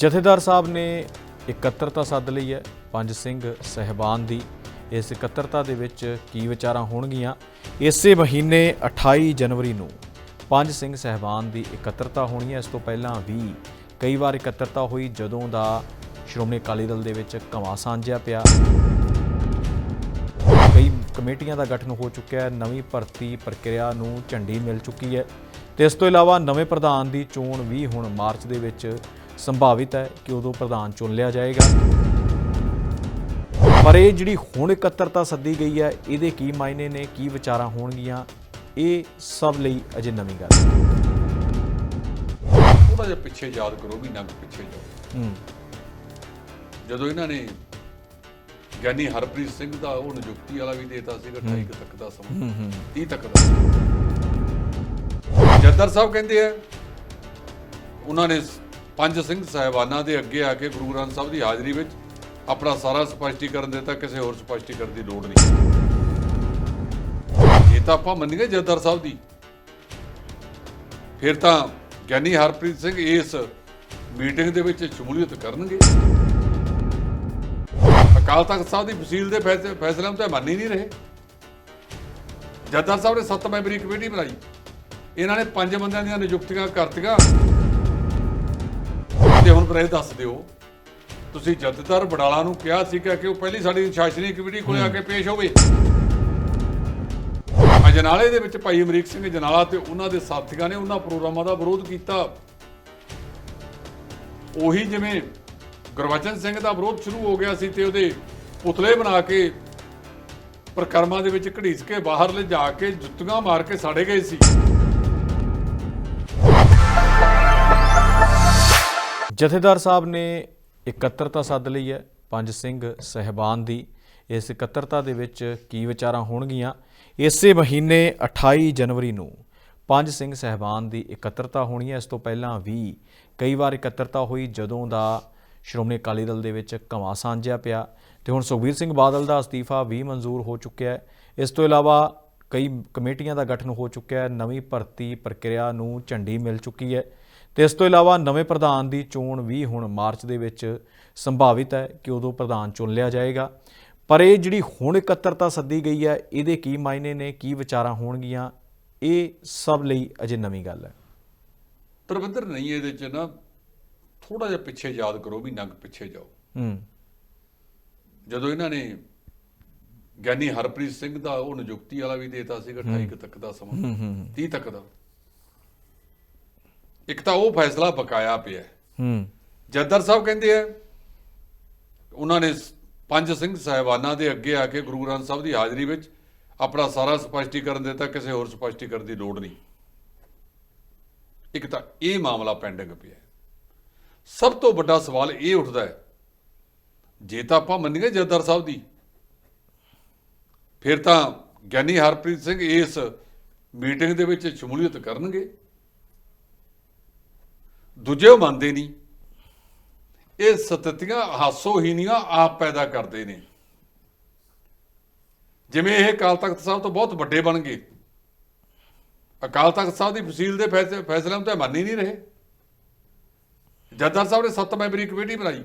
ਜਥੇਦਾਰ ਸਾਹਿਬ ਨੇ ਇਕੱਤਰਤਾ ਸੱਦ ਲਈ ਹੈ। ਪੰਜ ਸਿੰਘ ਸਹਿਬਾਨ ਦੀ ਇਸ ਇਕੱਤਰਤਾ ਦੇ ਵਿੱਚ ਕੀ ਵਿਚਾਰਾਂ ਹੋਣਗੀਆਂ? ਇਸੇ ਮਹੀਨੇ 28 ਜਨਵਰੀ ਨੂੰ ਪੰਜ ਸਿੰਘ ਸਹਿਬਾਨ ਦੀ ਇਕੱਤਰਤਾ ਹੋਣੀ ਹੈ। ਇਸ ਤੋਂ ਪਹਿਲਾਂ ਵੀ ਕਈ ਵਾਰ ਇਕੱਤਰਤਾ ਹੋਈ, ਜਦੋਂ ਦਾ ਸ਼੍ਰੋਮਣੀ ਅਕਾਲੀ ਦਲ ਦੇ ਵਿੱਚ ਘਮਾਂ ਸਾਂਝਿਆ ਪਿਆ। ਕਈ ਕਮੇਟੀਆਂ ਦਾ ਗਠਨ ਹੋ ਚੁੱਕਿਆ ਹੈ। ਨਵੀਂ ਭਰਤੀ ਪ੍ਰਕਿਰਿਆ ਨੂੰ ਝੰਡੀ ਮਿਲ ਚੁੱਕੀ ਹੈ। ਤੇ ਇਸ ਤੋਂ ਇਲਾਵਾ ਨਵੇਂ ਪ੍ਰਧਾਨ ਦੀ ਚੋਣ ਵੀ ਹੁਣ ਮਾਰਚ ਦੇ ਵਿੱਚ ਸੰਭਾਵਿਤ ਹੈ ਕਿ ਉਦੋਂ ਪ੍ਰਧਾਨ ਚੁਣ ਲਿਆ ਜਾਏਗਾ। ਪਰ ਇਹ ਜਿਹੜੀ ਹੁਣ ਇਕੱਤਰਤਾ ਸੱਦੀ ਗਈ ਹੈ ਇਹਦੇ ਕੀ ਮਾਇਨੇ ਨੇ ਕੀ ਵਿਚਾਰਾਂ ਹੋਣਗੀਆਂ ਇਹ ਸਭ ਲਈ ਅਜੇ ਨਵੀਂ ਗੱਲ ਹੈ। ਥੋੜਾ ਜਿਹਾ ਪਿੱਛੇ ਯਾਦ ਕਰੋ ਵੀ ਨੰਗ ਪਿੱਛੇ ਜਾਓ। ਜਦੋਂ ਇਹਨਾਂ ਨੇ ਗਿਆਨੀ ਹਰਪ੍ਰੀਤ ਸਿੰਘ ਦਾ ਉਹ ਨਿਯੁਕਤੀ ਵਾਲਾ ਵੀ ਦੇਤਾ ਸੀਗਾ 28 ਕੁ ਤੱਕ ਦਾ ਸਮਾਂ ਹੂੰ ਹੂੰ। 30 ਤੱਕ ਦਾ ਜੱਦਰ ਸਾਹਿਬ ਕਹਿੰਦੇ ਆ ਉਹਨਾਂ ਨੇ ਪੰਜ ਸਿੰਘ ਸਾਹਿਬਾਨਾਂ ਦੇ ਅੱਗੇ ਆ ਕੇ ਗੁਰੂ ਗ੍ਰੰਥ ਸਾਹਿਬ ਦੀ ਹਾਜ਼ਰੀ ਵਿੱਚ ਆਪਣਾ ਸਾਰਾ ਸਪਸ਼ਟੀਕਰਨ ਦਿੱਤਾ, ਕਿਸੇ ਹੋਰ ਸਪਸ਼ਟੀਕਰਨ ਦੀ ਲੋੜ ਨਹੀਂ। ਇਹ ਤਾਂ ਆਪਾਂ ਮੰਨੀਏ ਜੱਦਰ ਸਾਹਿਬ ਦੀ। ਫਿਰ ਤਾਂ ਗਿਆਨੀ ਹਰਪ੍ਰੀਤ ਸਿੰਘ ਇਸ ਮੀਟਿੰਗ ਦੇ ਵਿੱਚ ਸ਼ਮੂਲੀਅਤ ਕਰਨਗੇ। ਅਕਾਲ ਤਖਤ ਸਾਹਿਬ ਦੀ ਫਸੀਲ ਦੇ ਫੈਸ- ਫੈਸਲਿਆਂ ਨੂੰ ਤਾਂ ਮੰਨ ਹੀ ਨਹੀਂ ਰਹੇ। ਜੱਦਾਰ ਸਾਹਿਬ ਨੇ ਸੱਤ ਮੈਂਬਰੀ ਕਮੇਟੀ ਬਣਾਈ। ਇਹਨਾਂ ਨੇ ਪੰਜ ਬੰਦਿਆਂ ਦੀਆਂ ਨਿਯੁਕਤੀਆਂ ਕਰਤੀਆਂ। ਤੇ ਹੁਣ ਪਰ ਇਹ ਦੱਸ ਦਿਓ। ਤੁਸੀਂ ਜੱਦਦਾਰ ਬਡਾਲਾ ਨੂੰ ਕਿਹਾ ਸੀਗਾ ਕਿ ਉਹ ਪਹਿਲੀ ਸਾਡੀ ਸ਼ਾਸਨੀ ਕਮੇਟੀ ਕੋਲੇ ਆ ਕੇ ਪੇਸ਼ ਹੋਵੇ। ਅਜਨਾਲੇ ਦੇ ਵਿੱਚ ਭਾਈ ਅਮਰੀਕ ਸਿੰਘ ਜਨਾਲਾ ਤੇ ਉਹਨਾਂ ਦੇ ਸਾਥੀਆਂ ਨੇ ਉਹਨਾਂ ਪ੍ਰੋਗਰਾਮਾਂ ਦਾ ਵਿਰੋਧ ਕੀਤਾ। ਉਹੀ ਜਿਵੇਂ ਗੁਰਵਚਨ ਸਿੰਘ ਦਾ ਵਿਰੋਧ ਸ਼ੁਰੂ ਹੋ ਗਿਆ ਸੀ ਤੇ ਉਹਦੇ ਪੁਤਲੇ ਬਣਾ ਕੇ ਪ੍ਰਕਰਮਾਂ ਦੇ ਵਿੱਚ ਘੜੀਸ ਕੇ ਬਾਹਰ ਲਿਜਾ ਕੇ ਜੁੱਤੀਆਂ ਮਾਰ ਕੇ ਸਾੜੇ ਗਏ ਸੀ। ਜਥੇਦਾਰ ਸਾਹਿਬ ਨੇ ਇਕੱਤਰਤਾ ਸੱਦ ਲਈ ਹੈ, ਪੰਜ ਸਿੰਘ ਸਹਿਬਾਨ ਦੀ। ਇਸ ਇਕੱਤਰਤਾ ਦੇ ਵਿੱਚ ਕੀ ਵਿਚਾਰਾਂ ਹੋਣਗੀਆਂ? ਇਸੇ ਮਹੀਨੇ 28 ਜਨਵਰੀ ਨੂੰ ਪੰਜ ਸਿੰਘ ਸਹਿਬਾਨ ਦੀ ਇਕੱਤਰਤਾ ਹੋਣੀ ਹੈ। ਇਸ ਤੋਂ ਪਹਿਲਾਂ ਵੀ ਕਈ ਵਾਰ ਇਕੱਤਰਤਾ ਹੋਈ, ਜਦੋਂ ਦਾ ਸ਼੍ਰੋਮਣੀ ਅਕਾਲੀ ਦਲ ਦੇ ਵਿੱਚ ਘਮਾਂ ਸਾਂਝਿਆ ਪਿਆ। ਤੇ ਹੁਣ ਸੁਖਬੀਰ ਸਿੰਘ ਬਾਦਲ ਦਾ ਅਸਤੀਫਾ ਵੀ ਮਨਜ਼ੂਰ ਹੋ ਚੁੱਕਿਆ ਹੈ। ਇਸ ਤੋਂ ਇਲਾਵਾ ਕਈ ਕਮੇਟੀਆਂ ਦਾ ਗਠਨ ਹੋ ਚੁੱਕਿਆ ਹੈ। ਨਵੀਂ ਭਰਤੀ ਪ੍ਰਕਿਰਿਆ ਨੂੰ ਝੰਡੀ ਮਿਲ ਚੁੱਕੀ ਹੈ। ਤੇ ਇਸ ਤੋਂ ਇਲਾਵਾ ਨਵੇਂ ਪ੍ਰਧਾਨ ਦੀ ਚੋਣ ਵੀ ਹੁਣ ਮਾਰਚ ਦੇ ਵਿੱਚ ਸੰਭਾਵਿਤ ਹੈ ਕਿ ਉਦੋਂ ਪ੍ਰਧਾਨ ਚੁਣ ਲਿਆ ਜਾਏਗਾ। ਪਰ ਇਹ ਜਿਹੜੀ ਹੁਣ ਇਕੱਤਰਤਾ ਸੱਦੀ ਗਈ ਹੈ ਇਹਦੇ ਕੀ ਮਾਇਨੇ ਨੇ ਕੀ ਵਿਚਾਰਾਂ ਹੋਣਗੀਆਂ ਇਹ ਸਭ ਲਈ ਅਜੇ ਨਵੀਂ ਗੱਲ ਹੈ। ਪ੍ਰਬੰਧਰ ਨਹੀਂ ਇਹਦੇ ਚ ਨਾ। ਥੋੜਾ ਜਿਹਾ ਪਿੱਛੇ ਯਾਦ ਕਰੋ ਵੀ ਨੰਗ ਪਿੱਛੇ ਜਾਓ। ਹੂੰ। ਜਦੋਂ ਇਹਨਾਂ ਨੇ ਗਿਆਨੀ ਹਰਪ੍ਰੀਤ ਸਿੰਘ ਦਾ ਉਹ ਨਿਯੁਕਤੀ ਵਾਲਾ ਵੀ ਦੇਤਾ ਸੀਗਾ 28 ਕੁ ਤੱਕ ਦਾ ਸਮਾਂ। ਹੂੰ ਹੂੰ 30 ਤੱਕ ਦਾ। ਇੱਕ ਤਾਂ ਉਹ ਫੈਸਲਾ ਬਕਾਇਆ ਪਿਆ ਹੈ। ਜੱਦਰ ਸਾਹਿਬ ਕਹਿੰਦੇ ਆ ਉਹਨਾਂ ਨੇ ਪੰਜ ਸਿੰਘ ਸਾਹਿਬਾਨਾਂ ਦੇ ਅੱਗੇ ਆ ਕੇ ਗੁਰੂ ਗ੍ਰੰਥ ਸਾਹਿਬ ਦੀ ਹਾਜ਼ਰੀ ਵਿੱਚ ਆਪਣਾ ਸਾਰਾ ਸਪਸ਼ਟੀਕਰਨ ਦਿੱਤਾ ਕਿਸੇ ਹੋਰ ਸਪਸ਼ਟੀਕਰਨ ਦੀ ਲੋੜ ਨਹੀਂ ਇੱਕ ਤਾਂ ਇਹ ਮਾਮਲਾ ਪੈਂਡਿੰਗ ਪਿਆ। ਸਭ ਤੋਂ ਵੱਡਾ ਸਵਾਲ ਇਹ ਉੱਠਦਾ ਹੈ ਜੇ ਤਾਂ ਆਪਾਂ ਮੰਨੀਏ ਜੱਦਰ ਸਾਹਿਬ ਦੀ ਫਿਰ ਤਾਂ ਗਿਆਨੀ ਹਰਪ੍ਰੀਤ ਸਿੰਘ ਇਸ ਮੀਟਿੰਗ ਦੇ ਵਿੱਚ ਸ਼ਮੂਲੀਅਤ ਕਰਨਗੇ ਦੂਜੇ ਉਹ ਮੰਨਦੇ ਨਹੀਂ। ਇਹ ਸਤਤੀਆਂ ਹਾਸੋਹੀਨੀਆਂ ਆਪ ਪੈਦਾ ਕਰਦੇ ਨੇ। ਜਿਵੇਂ ਇਹ ਅਕਾਲ ਤਖਤ ਸਾਹਿਬ ਤੋਂ ਬਹੁਤ ਵੱਡੇ ਬਣ ਗਏ। ਅਕਾਲ ਤਖਤ ਸਾਹਿਬ ਦੀ ਫਸੀਲ ਦੇ ਫੈਸ- ਫੈਸਲਿਆਂ ਨੂੰ ਤਾਂ ਮੰਨ ਹੀ ਨਹੀਂ ਰਹੇ। ਜੱਦਾਰ ਸਾਹਿਬ ਨੇ ਸੱਤ ਮੈਂਬਰੀ ਕਮੇਟੀ ਬਣਾਈ।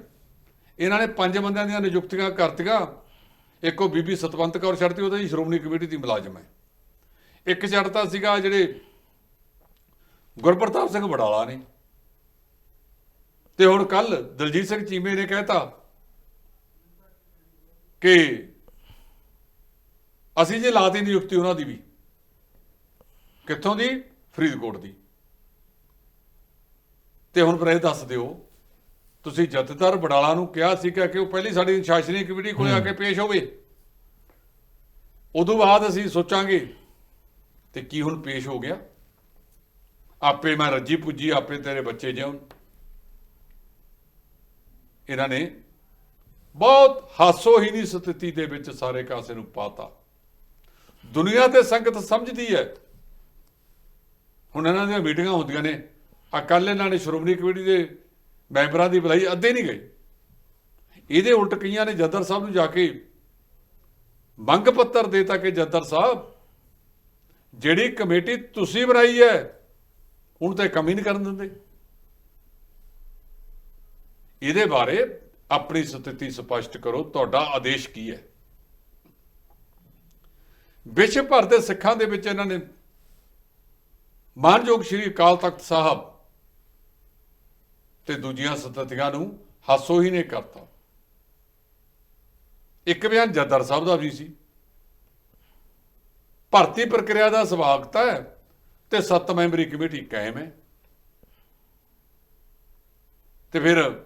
ਇਹਨਾਂ ਨੇ ਪੰਜ ਬੰਦਿਆਂ ਦੀਆਂ ਨਿਯੁਕਤੀਆਂ ਕਰਤੀਆਂ। ਇੱਕ ਉਹ ਬੀਬੀ ਸਤਵੰਤ ਕੌਰ ਛੱਡਤੀ, ਉਹਦੇ ਹੀ ਸ਼੍ਰੋਮਣੀ ਕਮੇਟੀ ਦੀ ਮੁਲਾਜ਼ਮ ਹੈ। ਇੱਕ ਛੱਡਤਾ ਸੀਗਾ ਜਿਹੜੇ ਗੁਰਪ੍ਰਤਾਪ ਸਿੰਘ ਬਡਾਲਾ ਨੇ। ਤੇ ਹੁਣ ਕੱਲ ਦਲਜੀਤ ਸਿੰਘ ਚੀਮੇ ਨੇ ਕਹਿਤਾ ਕਿ ਅਸੀਂ ਜੇ ਲਾਤੀ ਨਿਯੁਕਤੀ ਉਹਨਾਂ ਦੀ ਵੀ ਕਿੱਥੋਂ ਦੀ? ਫਰੀਦਕੋਟ ਦੀ। ਤੇ ਹੁਣ ਪਰ ਇਹ ਦੱਸ ਦਿਓ ਤੁਸੀਂ ਜਥੇਦਾਰ ਬਡਾਲਾ ਨੂੰ ਕਿਹਾ ਸੀ ਕਿ ਉਹ ਪਹਿਲੀ ਸਾਡੀ ਸ਼ਾਸਨੀ ਕਮੇਟੀ ਕੋਲੇ ਆ ਕੇ ਪੇਸ਼ ਹੋਵੇ। ਉਦੋਂ ਬਾਅਦ ਅਸੀਂ ਸੋਚਾਂਗੇ ਤੇ ਕੀ ਹੁਣ ਪੇਸ਼ ਹੋ ਗਿਆ? ਆਪੇ ਮੈਂ ਰੱਜੀ ਪੁੱਜੀ ਆਪੇ ਤੇਰੇ ਬੱਚੇ ਜਿਉਣ। ਇਹਨਾਂ ਨੇ ਬਹੁਤ ਹਾਸੋਹੀਣੀ ਸਥਿਤੀ ਦੇ ਵਿੱਚ ਸਾਰੇ ਕਾਸੇ ਨੂੰ ਪਾਤਾ। ਦੁਨੀਆ ਤੇ ਸੰਗਤ ਸਮਝਦੀ ਹੈ। ਹੁਣ ਇਹਨਾਂ ਦੀਆਂ ਮੀਟਿੰਗਾਂ ਹੁੰਦੀਆਂ ਨੇ। ਆ ਇਹਨਾਂ ਨੇ ਸ਼੍ਰੋਮਣੀ ਕਮੇਟੀ ਦੇ ਮੈਂਬਰਾਂ ਦੀ ਬੁਲਾਈ, ਅੱਧੇ ਨਹੀਂ ਗਈ ਇਹਦੇ ਉਲਟ ਕਈਆਂ ਨੇ ਜੱਦਰ ਸਾਹਿਬ ਨੂੰ ਜਾ ਕੇ ਮੰਗ ਪੱਤਰ ਦੇਤਾ ਕਿ ਜੱਦਰ ਸਾਹਿਬ, ਜਿਹੜੀ ਕਮੇਟੀ ਤੁਸੀਂ ਬਣਾਈ ਹੈ ਹੁਣ ਤੇ ਕੰਮ ਹੀ ਨਹੀਂ ਕਰਨ ਦਿੰਦੇ। ਇਹਦੇ ਬਾਰੇ ਆਪਣੀ ਸਥਿਤੀ ਸਪਸ਼ਟ ਕਰੋ, ਤੁਹਾਡਾ ਆਦੇਸ਼ ਕੀ ਹੈ? ਵਿਸ਼ਵ ਭਰ ਦੇ ਸਿੱਖਾਂ ਦੇ ਵਿੱਚ ਇਹਨਾਂ ਨੇ ਮਾਨਯੋਗ ਸ਼੍ਰੀ ਅਕਾਲ ਤਖਤ ਸਾਹਿਬ ਤੇ ਦੂਜੀਆਂ ਸਥਿਤੀਆਂ ਨੂੰ ਹਾਸੋ ਹੀ ਨੇ ਕਰਤਾ। ਇੱਕ ਬਿਆਨ ਜੱਦਰ ਸਾਹਿਬ ਦਾ ਵੀ ਸੀ। ਭਰਤੀ ਪ੍ਰਕਿਰਿਆ ਦਾ ਸਵਾਗਤ ਹੈ ਤੇ ਸੱਤ ਮੈਂਬਰੀ ਕਮੇਟੀ ਕਾਇਮ ਹੈ। ਤੇ ਫਿਰ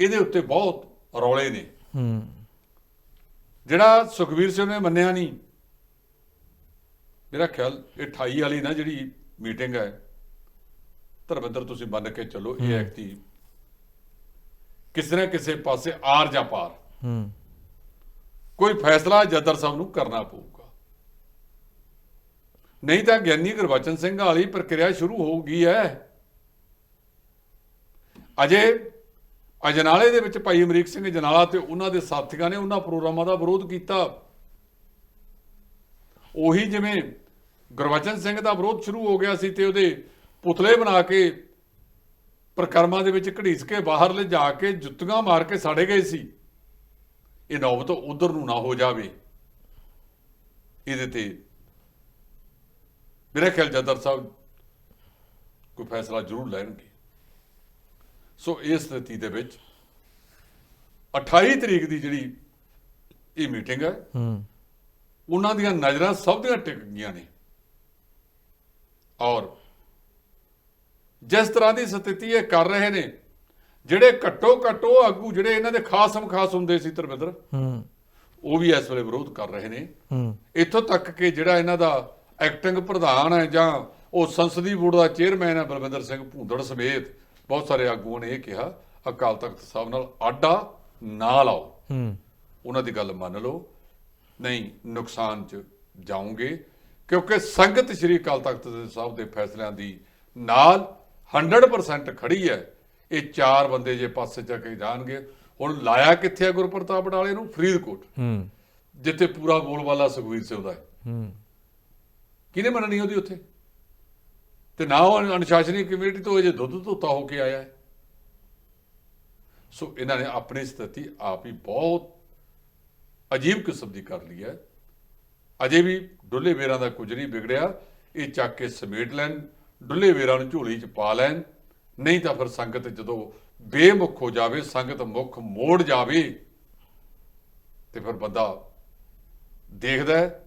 ਇਹਦੇ ਉੱਤੇ ਬਹੁਤ ਰੌਲੇ ਨੇ। ਹੂੰ। ਜਿਹੜਾ ਸੁਖਵੀਰ ਸਿੰਘ ਨੇ ਮੰਨਿਆ ਨਹੀਂ ਮੇਰਾ ਖਿਆਲ ਇਹ 28 ਵਾਲੀ ਨਾ ਜਿਹੜੀ ਮੀਟਿੰਗ ਹੈ ਧਰਮਿੰਦਰ ਤੁਸੀਂ ਮੰਨ ਕੇ ਚੱਲੋ ਇਹ ਐਕਟੀ ਕਿਸੇ ਨਾ ਕਿਸੇ ਪਾਸੇ ਆਰ ਜਾਂ ਪਾਰ। ਹੂੰ। ਕੋਈ ਫੈਸਲਾ ਜੱਦਰ ਸਾਹਿਬ ਨੂੰ ਕਰਨਾ ਪਊਗਾ। ਨਹੀਂ ਤਾਂ ਗਿਆਨੀ ਗੁਰਬਚਨ ਸਿੰਘ ਵਾਲੀ ਪ੍ਰਕਿਰਿਆ ਸ਼ੁਰੂ ਹੋ ਗਈ ਹੈ। ਅਜੇ ਅਜਨਾਲੇ ਦੇ ਵਿੱਚ ਭਾਈ ਅਮਰੀਕ ਸਿੰਘ ਜਨਾਲਾ ਤੇ ਉਹਨਾਂ ਦੇ ਸਾਥੀਆਂ ਨੇ ਉਹਨਾਂ ਪ੍ਰੋਗਰਾਮਾਂ ਦਾ ਵਿਰੋਧ ਕੀਤਾ। ਉਹੀ ਜਿਵੇਂ ਗੁਰਬਚਨ ਸਿੰਘ ਦਾ ਵਿਰੋਧ ਸ਼ੁਰੂ ਹੋ ਗਿਆ ਸੀ ਤੇ ਉਹਦੇ ਪੁਤਲੇ ਬਣਾ ਕੇ ਪ੍ਰਕਰਮਾਂ ਦੇ ਵਿੱਚ ਘੜੀਸ ਕੇ ਬਾਹਰ ਲੈ ਜਾ ਕੇ ਜੁੱਤੀਆਂ ਮਾਰ ਕੇ ਸਾੜੇ ਗਏ ਸੀ। ਇਹ ਨੌਬਤ ਉਧਰ ਨੂੰ ਨਾ ਹੋ ਜਾਵੇ। ਇਹਦੇ ਤੇ ਮੇਰੇ ਖਿਆਲ ਜਦਰ ਸਾਹਿਬ ਕੋਈ ਫੈਸਲਾ ਜ਼ਰੂਰ ਲੈਣਗੇ। ਸੋ ਇਸ ਸਥਿਤੀ ਦੇ ਵਿੱਚ 28 ਤਰੀਕ ਦੀ ਜਿਹੜੀ ਇਹ ਮੀਟਿੰਗ ਹੈ ਹੂੰ। ਉਹਨਾਂ ਦੀਆਂ ਨਜ਼ਰਾਂ ਸਭ ਦੀਆਂ ਟਿਕ ਗਈਆਂ ਨੇ। ਔਰ ਜਿਸ ਤਰ੍ਹਾਂ ਦੀ ਸਥਿਤੀ ਇਹ ਕਰ ਰਹੇ ਨੇ ਜਿਹੜੇ ਘੱਟੋ ਘੱਟੋ ਆਗੂ ਜਿਹੜੇ ਇਹਨਾਂ ਦੇ ਖਾਸਮ ਖਾਸ ਹੁੰਦੇ ਸੀ ਧਰਮਿੰਦਰ ਹੂੰ। ਉਹ ਵੀ ਇਸ ਵੇਲੇ ਵਿਰੋਧ ਕਰ ਰਹੇ ਨੇ। ਹੂੰ। ਇੱਥੋਂ ਤੱਕ ਕਿ ਜਿਹੜਾ ਇਹਨਾਂ ਦਾ ਐਕਟਿੰਗ ਪ੍ਰਧਾਨ ਹੈ ਜਾਂ ਉਹ ਸੰਸਦੀ ਬੋਰਡ ਦਾ ਚੇਅਰਮੈਨ ਹੈ ਬਲਵਿੰਦਰ ਸਿੰਘ ਭੂੰਦੜ ਸਮੇਤ ਬਹੁਤ ਸਾਰੇ ਆਗੂਆਂ ਨੇ ਇਹ ਕਿਹਾ ਅਕਾਲ ਤਖਤ ਸਾਹਿਬ ਨਾਲ ਆਡਾ ਨਾ ਲਾਓ। ਹੂੰ। ਉਹਨਾਂ ਦੀ ਗੱਲ ਮੰਨ ਲਓ। ਨਹੀਂ ਨੁਕਸਾਨ 'ਚ ਜਾਓਗੇ ਕਿਉਂਕਿ ਸੰਗਤ ਸ੍ਰੀ ਅਕਾਲ ਤਖਤ ਸਾਹਿਬ ਦੇ ਫੈਸਲਿਆਂ ਦੀ ਨਾਲ 100% ਖੜੀ ਹੈ। ਇਹ ਚਾਰ ਬੰਦੇ ਜੇ ਪਾਸੇ ਜਾ ਕੇ ਜਾਣਗੇ ਹੁਣ ਲਾਇਆ ਕਿੱਥੇ ਹੈ ਗੁਰਪ੍ਰਤਾਪ ਬਡਾਲੇ ਨੂੰ? ਫਰੀਦਕੋਟ। ਹੂੰ। ਜਿੱਥੇ ਪੂਰਾ ਬੋਲਬਾਲਾ ਸੁਖਵੀਰ ਸਿੰਘ ਦਾ ਹੈ। ਹੂੰ। ਕਿਹਨੇ ਮੰਨਣੀ ਉਹਦੀ ਉੱਥੇ? ਤੇ ਨਾ ਉਹ ਅਨੁਸ਼ਾਸਨੀ ਕਮੇਟੀ ਤੋਂ ਅਜੇ ਦੁੱਧ ਧੋਤਾ ਹੋ ਕੇ ਆਇਆ ਹੈ। ਸੋ ਇਹਨਾਂ ਨੇ ਆਪਣੀ ਸਥਿਤੀ ਆਪ ਹੀ ਬਹੁਤ ਅਜੀਬ ਕਿਸਮ ਦੀ ਕਰ ਲਈ ਹੈ। ਅਜੇ ਵੀ ਡੁੱਲੇ ਵੇਰਾਂ ਦਾ ਕੁਝ ਨਹੀਂ ਵਿਗੜਿਆ। ਇਹ ਚੱਕ ਕੇ ਸਮੇਟ ਲੈਣ, ਡੁੱਲੇ ਵੇਰਾਂ ਨੂੰ ਝੋਲੀ 'ਚ ਪਾ ਲੈਣ। ਨਹੀਂ ਤਾਂ ਫਿਰ ਸੰਗਤ ਜਦੋਂ ਬੇਮੁਖ ਹੋ ਜਾਵੇ, ਸੰਗਤ ਮੁਖ ਮੋੜ ਜਾਵੇ, ਤੇ ਫਿਰ ਬੰਦਾ ਦੇਖਦਾ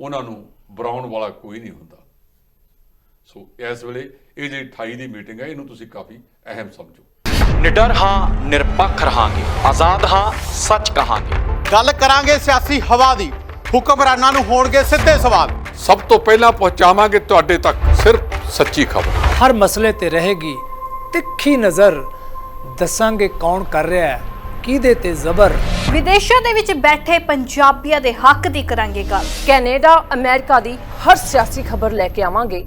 ਉਹਨਾਂ ਨੂੰ ਬਰਾਉਣ ਵਾਲਾ ਕੋਈ ਨਹੀਂ ਹੁੰਦਾ। ਸੋ ਇਸ ਵੇਲੇ ਇਹ ਜਿਹੜੀ 28 ਦੀ ਮੀਟਿੰਗ ਹੈ ਇਹਨੂੰ ਤੁਸੀਂ ਕਾਫੀ ਅਹਿਮ ਸਮਝੋ। ਨਿਡਰ ਹਾਂ ਨਿਰਪੱਖ ਰਹਾਂਗੇ। ਆਜ਼ਾਦ ਹਾਂ ਸੱਚ ਕਹਾਂਗੇ। ਗੱਲ ਕਰਾਂਗੇ ਸਿਆਸੀ ਹਵਾ ਦੀ। ਹੁਕਮਰਾਨਾਂ ਨੂੰ ਹੋਣਗੇ ਸਿੱਧੇ ਸਵਾਲ। ਸਭ ਤੋਂ ਪਹਿਲਾਂ ਪਹੁੰਚਾਵਾਂਗੇ ਤੁਹਾਡੇ ਤੱਕ ਸਿਰਫ ਸੱਚੀ ਖਬਰ। ਹਰ ਮਸਲੇ ਤੇ ਰਹੇਗੀ ਤਿੱਖੀ ਨਜ਼ਰ। ਦੱਸਾਂਗੇ ਕੌਣ ਕਰ ਰਿਹਾ ਹੈ ਕਿਹਦੇ ਤੇ ਜ਼ਬਰ। ਵਿਦੇਸ਼ਾਂ ਦੇ ਵਿੱਚ ਬੈਠੇ ਪੰਜਾਬੀਆਂ ਦੇ ਹੱਕ ਦੀ ਕਰਾਂਗੇ ਗੱਲ। ਕੈਨੇਡਾ ਅਮਰੀਕਾ ਦੀ ਹਰ ਸਿਆਸੀ ਖਬਰ ਲੈ ਕੇ ਆਵਾਂਗੇ।